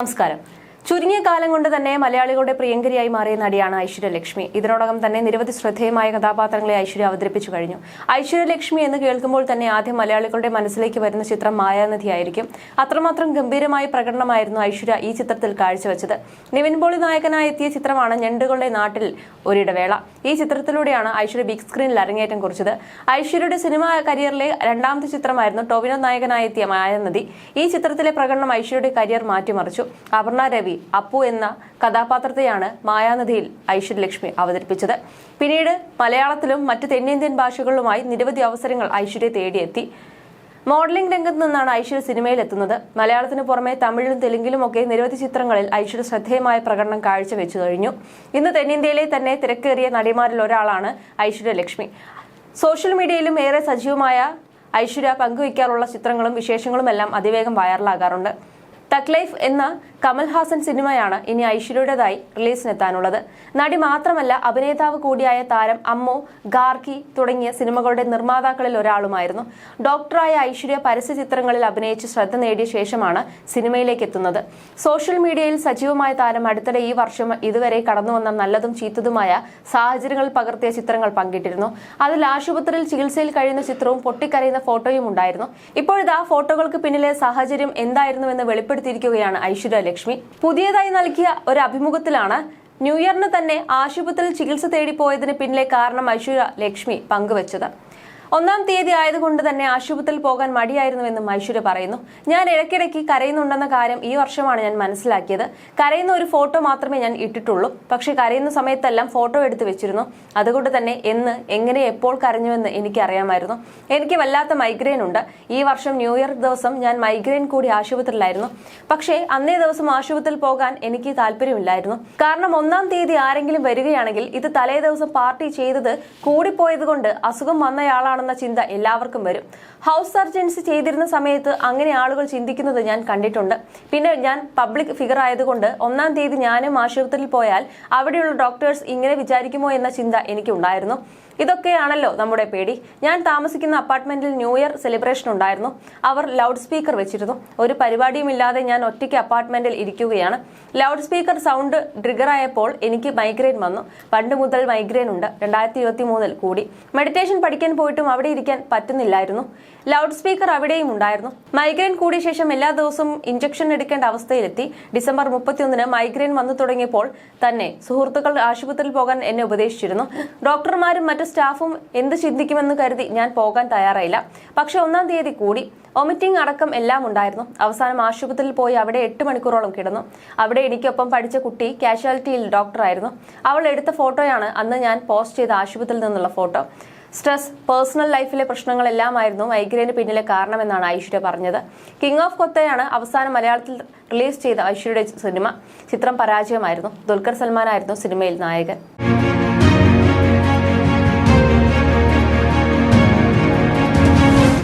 നമസ്കാരം. ചുരുങ്ങിയ കാലം കൊണ്ട് തന്നെ മലയാളികളുടെ പ്രിയങ്കരിയായി മാറിയ നടിയാണ് ഐശ്വര്യലക്ഷ്മി. ഇതിനോടകം തന്നെ നിരവധി ശ്രദ്ധേയമായ കഥാപാത്രങ്ങളെ ഐശ്വര്യ അവതരിപ്പിച്ചു കഴിഞ്ഞു. ഐശ്വര്യലക്ഷ്മി എന്ന് കേൾക്കുമ്പോൾ തന്നെ ആദ്യം മലയാളികളുടെ മനസ്സിലേക്ക് വരുന്ന ചിത്രം മായാനദിയായിരിക്കും അത്രമാത്രം ഗംഭീരമായ പ്രകടനമായിരുന്നു ഐശ്വര്യ ഈ ചിത്രത്തിൽ കാഴ്ചവെച്ചത്. നിവിൻ പോളി നായകനായി എത്തിയ ചിത്രമാണ് ഞണ്ടുകളുടെ നാട്ടിൽ ഒരിടവേള. ഈ ചിത്രത്തിലൂടെയാണ് ഐശ്വര്യ ബിഗ് സ്ക്രീനിൽ അരങ്ങേറ്റം കുറിച്ചത്. ഐശ്വര്യയുടെ സിനിമാ കരിയറിലെ രണ്ടാമത്തെ ചിത്രമായിരുന്നു ടൊവിനോ നായകനായെത്തിയ മായനദി ഈ ചിത്രത്തിലെ പ്രകടനം ഐശ്വര്യയുടെ കരിയർ മാറ്റിമറിച്ചു. അപർണ രവി അപ്പു എന്ന കഥാപാത്രത്തെയാണ് മായാനദിയിൽ ഐശ്വര്യലക്ഷ്മി അവതരിപ്പിച്ചത്. പിന്നീട് മലയാളത്തിലും മറ്റ് തെന്നിന്ത്യൻ ഭാഷകളിലുമായി നിരവധി അവസരങ്ങൾ ഐശ്വര്യ തേടിയെത്തി. മോഡലിംഗ് രംഗത്ത് നിന്നാണ് ഐശ്വര്യ സിനിമയിൽ എത്തുന്നത് മലയാളത്തിന് പുറമെ തമിഴിലും തെലുങ്കിലും ഒക്കെ നിരവധി ചിത്രങ്ങളിൽ ഐശ്വര്യ ശ്രദ്ധേയമായ പ്രകടനം കാഴ്ചവെച്ചു കഴിഞ്ഞു. ഇന്ന് തെന്നിന്ത്യയിലെ തന്നെ തിരക്കേറിയ നടിമാരിൽ ഒരാളാണ് ഐശ്വര്യ ലക്ഷ്മി. സോഷ്യൽ മീഡിയയിലും ഏറെ സജീവമായ ഐശ്വര്യ പങ്കുവയ്ക്കാറുള്ള ചിത്രങ്ങളും വിശേഷങ്ങളുമെല്ലാം അതിവേഗം വൈറലാകാറുണ്ട്. തക് ലൈഫ് എന്ന കമൽഹാസൻ സിനിമയാണ് ഇനി ഐശ്വര്യയുടേതായി റിലീസിനെത്താനുള്ളത്. നടി മാത്രമല്ല അഭിനേതാവ് കൂടിയായ താരം അമ്മു ഗാർക്കി തുടങ്ങിയ സിനിമകളുടെ നിർമ്മാതാക്കളിൽ ഒരാളുമായിരുന്നു. ഡോക്ടറായ ഐശ്വര്യ പരസ്യ ചിത്രങ്ങളിൽ അഭിനയിച്ച് ശ്രദ്ധ നേടിയ ശേഷമാണ് സിനിമയിലേക്ക് എത്തുന്നത്. സോഷ്യൽ മീഡിയയിൽ സജീവമായ താരം അടുത്തിടെ ഈ വർഷം ഇതുവരെ കടന്നുവന്ന നല്ലതും ചീത്തതുമായ സാഹചര്യങ്ങൾ പകർത്തിയ ചിത്രങ്ങൾ പങ്കിട്ടിരുന്നു. അതിൽ ആശുപത്രിയിൽ ചികിത്സയിൽ കഴിയുന്ന ചിത്രവും പൊട്ടിക്കരയുന്ന ഫോട്ടോയും ഉണ്ടായിരുന്നു. ഇപ്പോഴിതാ ഫോട്ടോകൾക്ക് പിന്നിലെ സാഹചര്യം എന്തായിരുന്നുവെന്ന് വെളിപ്പെടുത്തിയിരിക്കുകയാണ് ഐശ്വര്യ ലക്ഷ്മി. പുതിയതായി നൽകിയ ഒരു അഭിമുഖത്തിലാണ് ന്യൂഇയറിന് തന്നെ ആശുപത്രിയിൽ ചികിത്സ തേടി പോയതിന് പിന്നിലെ കാരണം ഐശ്വര്യ ലക്ഷ്മി പങ്കുവച്ചത്. ഒന്നാം തീയതി ആയതുകൊണ്ട് തന്നെ ആശുപത്രിയിൽ പോകാൻ മടിയായിരുന്നുവെന്നും ഐശ്വര്യ പറയുന്നു. ഞാൻ ഇടയ്ക്കിടയ്ക്ക് കരയുന്നുണ്ടെന്ന കാര്യം ഈ വർഷമാണ് ഞാൻ മനസ്സിലാക്കിയത്. കരയുന്ന ഒരു ഫോട്ടോ മാത്രമേ ഞാൻ ഇട്ടിട്ടുള്ളൂ. പക്ഷേ കരയുന്ന സമയത്തെല്ലാം ഫോട്ടോ എടുത്ത് വെച്ചിരുന്നു. അതുകൊണ്ട് തന്നെ എന്ന് എങ്ങനെ എപ്പോൾ കരഞ്ഞുവെന്ന് എനിക്കറിയാമായിരുന്നു. എനിക്ക് വല്ലാത്ത മൈഗ്രെയിൻ ഉണ്ട്. ഈ വർഷം ന്യൂ ഇയർ ദിവസം ഞാൻ മൈഗ്രെയിൻ കൂടി ആശുപത്രിയിലായിരുന്നു. പക്ഷേ അന്നേ ദിവസം ആശുപത്രിയിൽ പോകാൻ എനിക്ക് താല്പര്യമില്ലായിരുന്നു. കാരണം ഒന്നാം തീയതി ആരെങ്കിലും വരികയാണെങ്കിൽ ഇത് തലേ ദിവസം പാർട്ടി ചെയ്തത് കൂടിപ്പോയത് കൊണ്ട് അസുഖം വന്നയാളാണെന്ന ചിന്ത എല്ലാവർക്കും വരും. ഹൗസ് സർജൻസി ചെയ്തിരുന്ന സമയത്ത് അങ്ങനെ ആളുകൾ ചിന്തിക്കുന്നത് ഞാൻ കണ്ടിട്ടുണ്ട്. പിന്നെ ഞാൻ പബ്ലിക് ഫിഗർ ആയതുകൊണ്ട് ഒന്നാം തീയതി ഞാനും ആശുപത്രിയിൽ പോയാൽ അവിടെയുള്ള ഡോക്ടേഴ്സ് ഇങ്ങനെ വിചാരിക്കുമോ എന്ന ചിന്ത എനിക്കുണ്ടായിരുന്നു. ഇതൊക്കെയാണല്ലോ നമ്മുടെ പേടി. ഞാൻ താമസിക്കുന്ന അപ്പാർട്ട്മെന്റിൽ ന്യൂ ഇയർ സെലിബ്രേഷൻ ഉണ്ടായിരുന്നു. അവർ ലൗഡ് സ്പീക്കർ വെച്ചിരുന്നു. ഒരു പരിപാടിയും ഇല്ലാതെ ഞാൻ ഒറ്റയ്ക്ക് അപ്പാർട്ട്മെന്റിൽ ഇരിക്കുകയാണ്. ലൗഡ് സ്പീക്കർ സൗണ്ട് ട്രിഗർ ആയപ്പോൾ എനിക്ക് മൈഗ്രെയിൻ വന്നു. പണ്ട് മുതൽ മൈഗ്രെയിൻ ഉണ്ട്. രണ്ടായിരത്തി ഇരുപത്തി മൂന്നിൽ കൂടി. മെഡിറ്റേഷൻ പഠിക്കാൻ പോയിട്ടും അവിടെ ഇരിക്കാൻ പറ്റുന്നില്ലായിരുന്നു. ലൗഡ് സ്പീക്കർ അവിടെയും ഉണ്ടായിരുന്നു. മൈഗ്രെയിൻ കൂടിയ ശേഷം എല്ലാ ദിവസവും ഇഞ്ചക്ഷൻ എടുക്കേണ്ട അവസ്ഥയിലെത്തി. ഡിസംബർ മുപ്പത്തിയൊന്നിന് മൈഗ്രെയിൻ വന്നു തുടങ്ങിയപ്പോൾ തന്നെ സുഹൃത്തുക്കൾ ആശുപത്രിയിൽ പോകാൻ എന്നെ ഉപദേശിച്ചിരുന്നു. ഡോക്ടർമാരും മറ്റു സ്റ്റാഫും എന്ത് ചിന്തിക്കുമെന്ന് കരുതി ഞാൻ പോകാൻ തയ്യാറായില്ല. പക്ഷെ ഒന്നാം തീയതി കൂടി വൊമിറ്റിംഗ് അടക്കം എല്ലാം ഉണ്ടായിരുന്നു. അവസാനം ആശുപത്രിയിൽ പോയി അവിടെ എട്ട് മണിക്കൂറോളം കിടന്നു. അവിടെ എനിക്കൊപ്പം പഠിച്ച കുട്ടി കാഷ്വാലിറ്റിയിൽ ഡോക്ടറായിരുന്നു അവൾ എടുത്ത ഫോട്ടോയാണ് അന്ന് ഞാൻ പോസ്റ്റ് ചെയ്ത ആശുപത്രിയിൽ നിന്നുള്ള ഫോട്ടോ. സ്ട്രെസ് പേഴ്സണൽ ലൈഫിലെ പ്രശ്നങ്ങളെല്ലാമായിരുന്നു മൈഗ്രെയിന് പിന്നിലെ കാരണമെന്നാണ് ഐശ്വര്യ പറഞ്ഞത്. കിങ് ഓഫ് കൊത്തയാണ് അവസാനം മലയാളത്തിൽ റിലീസ് ചെയ്ത ഐശ്വര്യയുടെ സിനിമ. ചിത്രം പരാജയമായിരുന്നു. ദുൽഖർ സൽമാനായിരുന്നു സിനിമയിൽ നായകൻ.